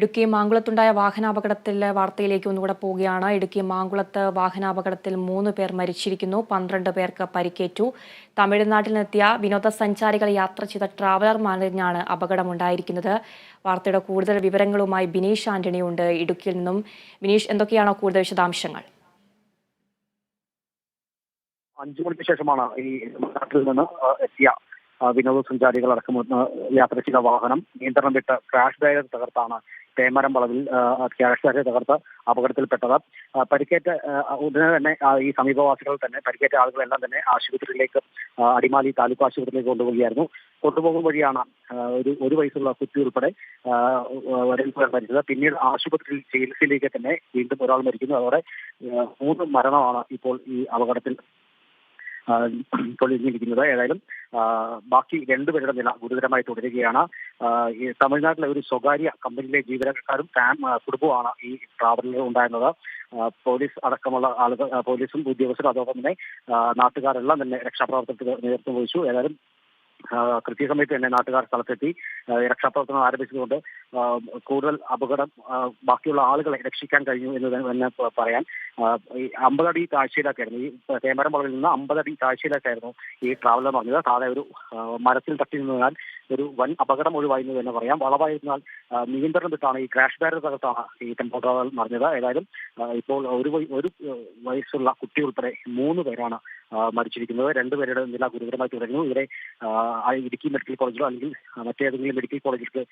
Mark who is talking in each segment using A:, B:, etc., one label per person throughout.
A: ഇടുക്കി മാങ്കുളത്തുണ്ടായ വാഹനാപകടത്തിലെ വാർത്തയിലേക്ക് ഒന്നുകൂടെ പോവുകയാണ്. ഇടുക്കി മാങ്കുളത്ത് വാഹനാപകടത്തിൽ മൂന്ന് പേർ മരിച്ചിരിക്കുന്നു. പന്ത്രണ്ട് പേർക്ക് പരിക്കേറ്റു. തമിഴ്നാട്ടിൽ നിന്നെത്തിയ വിനോദസഞ്ചാരികൾ യാത്ര ചെയ്ത ട്രാവലർ മറിഞ്ഞാണ് അപകടമുണ്ടായിരിക്കുന്നത്. വാർത്തയുടെ കൂടുതൽ വിവരങ്ങളുമായി ബിനീഷ് ആന്റണിയുണ്ട്. ഇടുക്കിയിൽ നിന്നും ബിനീഷ് എന്തൊക്കെയാണോ കൂടുതൽ വിശദാംശങ്ങൾ?
B: അഞ്ചു മണിക്ക് ശേഷമാണ് ഈ നാട്ടിൽ നിന്ന് എത്തിയ വിനോദസഞ്ചാരികൾ അടക്കം യാത്ര ചെയ്ത വാഹനം. നിയന്ത്രണം വിട്ട് ക്രാഷ് ബാരിയർ തകർത്താണ് തേമരം വളവിൽ ബാരിയർ തകർത്ത് അപകടത്തിൽപ്പെട്ടത്. പരിക്കേറ്റ ഉടനെ തന്നെ ഈ സമീപവാസികൾ തന്നെ പരിക്കേറ്റ ആളുകളെല്ലാം തന്നെ ആശുപത്രിയിലേക്ക് അടിമാലി താലൂക്ക് ആശുപത്രിയിലേക്ക് കൊണ്ടുപോവുകയായിരുന്നു. കൊണ്ടുപോകും വഴിയാണ് ഒരു ഒരു വയസ്സുള്ള കുട്ടി ഉൾപ്പെടെ ഒരാൾ മരിച്ചത് പിന്നീട് ആശുപത്രിയിൽ ചികിത്സയിലേക്ക് തന്നെ വീണ്ടും ഒരാൾ മരിക്കുന്നു. അതോടെ മൂന്ന് മരണമാണ് ഇപ്പോൾ ഈ അപകടത്തിൽ ആ, പൊളിഞ്ഞിരിക്കുന്നത് ഏതായാലും ബാക്കി രണ്ടുപേരുടെ നില ഗുരുതരമായി തുടരുകയാണ്. തമിഴ്നാട്ടിലെ ഒരു സ്വകാര്യ കമ്പനിയിലെ ജീവനക്കാരും കുടുംബവുമാണ് ഈ ട്രാവലിൽ ഉണ്ടായിരുന്നത്. പോലീസ് അടക്കമുള്ള ആളുകൾ പോലീസും ഉദ്യോഗസ്ഥരും അതോടൊപ്പം തന്നെ നാട്ടുകാരെല്ലാം തന്നെ രക്ഷാപ്രവർത്തനത്തിന് നേതൃത്വം വഹിച്ചു. ഏതായാലും കൃത്യസമയത്ത് തന്നെ നാട്ടുകാർ സ്ഥലത്തെത്തി രക്ഷാപ്രവർത്തനം ആരംഭിച്ചതുകൊണ്ട് കൂടുതൽ അപകടം ബാക്കിയുള്ള ആളുകളെ രക്ഷിക്കാൻ കഴിഞ്ഞു എന്ന് തന്നെ പറയാൻ അമ്പതടി താഴ്ചയിലൊക്കെയായിരുന്നു ഈ തേമരം വളവിൽ നിന്ന് അമ്പതടി താഴ്ചയിലേക്കായിരുന്നു ഈ ട്രാവലർ പറഞ്ഞത്. താഴെ ഒരു മരത്തിൽ തട്ടി നിന്നാൽ ഒരു വൻ അപകടം ഒഴിവായി എന്ന് തന്നെ പറയാം. വളവായിരുന്നാൽ നിയന്ത്രണം വിട്ടാണ് ഈ ക്രാഷ് ബാരർ തകർത്താണ് ഈ ടെമ്പോ ട്രാവൽ മറിഞ്ഞത്. ഏതായാലും ഇപ്പോൾ ഒരു ഒരു വയസ്സുള്ള കുട്ടി ഉൾപ്പെടെ മൂന്ന് പേരാണ് മരിച്ചിരിക്കുന്നത്. രണ്ടുപേരുടെ നില ഗുരുതരമായി തുടരുന്നു. ഇവരെ ഇടുക്കി മെഡിക്കൽ കോളേജിലോ അല്ലെങ്കിൽ മറ്റേതെങ്കിലും മെഡിക്കൽ കോളേജിലേക്ക്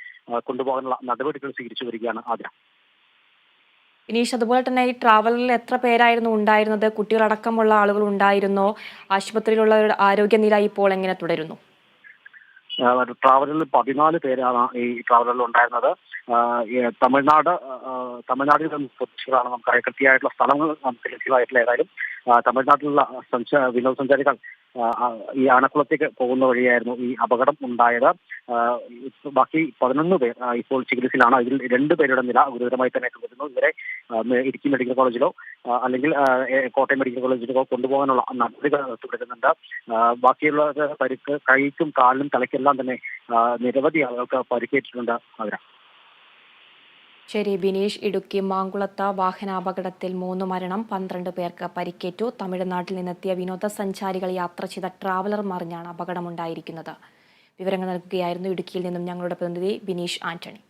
B: കൊണ്ടുപോകാനുള്ള നടപടികൾ സ്വീകരിച്ചു വരികയാണ് ആദ്യം
A: ഇനീഷ് അതുപോലെ തന്നെ ഈ ട്രാവലറിൽ എത്ര പേരായിരുന്നു ഉണ്ടായിരുന്നത്? കുട്ടികളടക്കമുള്ള ആളുകൾ ഉണ്ടായിരുന്നോ? ആശുപത്രിയിലുള്ളവരുടെ ആരോഗ്യനില ഇപ്പോൾ എങ്ങനെ തുടരുന്നു?
B: ട്രാവലറിൽ പതിനാല് പേരാണ് ഈ ട്രാവലറിൽ ഉണ്ടായിരുന്നത്. തമിഴ്നാട് തമിഴ്നാട്ടിൽ നിന്ന് സ്വദേശികളാണ് നമുക്ക് കൃത്യമായിട്ടുള്ള സ്ഥലങ്ങൾ നമുക്ക് ലഭ്യമായിട്ടില്ല ഏതായാലും തമിഴ്നാട്ടിലുള്ള സഞ്ചാ വിനോദസഞ്ചാരികൾ ഈ ആനക്കുളത്തേക്ക് പോകുന്ന വഴിയായിരുന്നു ഈ അപകടം ഉണ്ടായത്. ബാക്കി പതിനൊന്ന് പേർ ഇപ്പോൾ ചികിത്സയിലാണ്. ഇതിൽ രണ്ടു പേരുടെ നില ഗുരുതരമായി തന്നെ തുടരുന്നു ഇവരെ ഇടുക്കി മെഡിക്കൽ കോളേജിലോ അല്ലെങ്കിൽ കോട്ടയം മെഡിക്കൽ കോളേജിലോ കൊണ്ടുപോകാനുള്ള നടപടികൾ തുടരുന്നുണ്ട്. ബാക്കിയുള്ള പരിക്ക് കൈക്കും കാലിനും തലയ്ക്കെല്ലാം തന്നെ നിരവധി ആളുകൾക്ക് പരിക്കേറ്റിട്ടുണ്ട് അവരാ.
A: ശരി ബിനീഷ് ഇടുക്കി മാങ്കുളത്ത വാഹനാപകടത്തിൽ മൂന്ന് മരണം പന്ത്രണ്ട് പേർക്ക് പരിക്കേറ്റു. തമിഴ്നാട്ടിൽ നിന്നെത്തിയ വിനോദസഞ്ചാരികൾ യാത്ര ചെയ്ത ട്രാവലർ മറിഞ്ഞാണ് അപകടമുണ്ടായിരിക്കുന്നത്. വിവരങ്ങൾ നൽകുകയായിരുന്നു ഇടുക്കിയിൽ നിന്നും ഞങ്ങളുടെ പ്രതിനിധി ബിനീഷ് ആന്റണി.